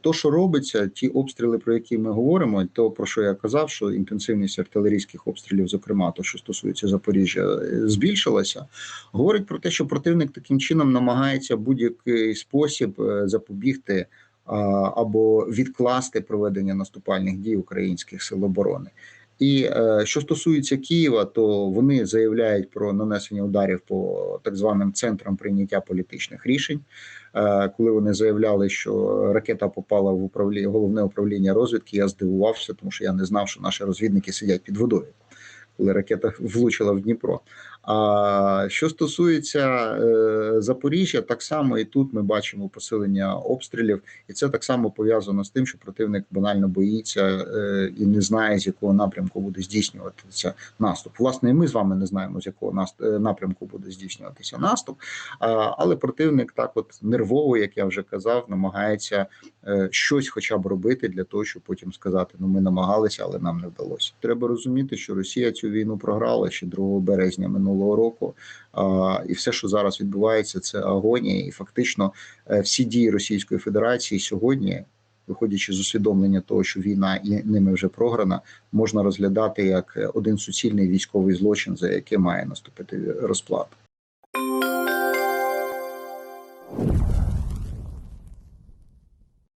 То, що робиться, ті обстріли, про які ми говоримо, то про що я казав, що інтенсивність артилерійських обстрілів, зокрема, то що стосується Запоріжжя, е, збільшилася, говорить про те, що противник таким чином намагається будь-який спосіб е, запобігти або відкласти проведення наступальних дій українських сил оборони. І е, що стосується Києва, то вони заявляють про нанесення ударів по так званим центрам прийняття політичних рішень. Е, коли вони заявляли, що ракета попала в управління головне управління розвідки, я здивувався, тому що я не знав, що наші розвідники сидять під водою, коли ракета влучила в Дніпро. А що стосується е, Запоріжжя, так само і тут ми бачимо посилення обстрілів, і це так само пов'язано з тим, що противник банально боїться е, і не знає, з якого напрямку буде здійснюватися наступ. Власне, і ми з вами не знаємо, з якого е, напрямку буде здійснюватися наступ. А, але противник так, от нервово, як я вже казав, намагається е, щось, хоча б робити для того, щоб потім сказати: ну ми намагалися, але нам не вдалося. Треба розуміти, що Росія цю війну програли ще 2 березня минулого року. І все, що зараз відбувається, це агонія, і фактично е, всі дії Російської Федерації сьогодні. Виходячи з усвідомлення того, що війна і ними вже програна, можна розглядати як один суцільний військовий злочин, за який має наступити розплата.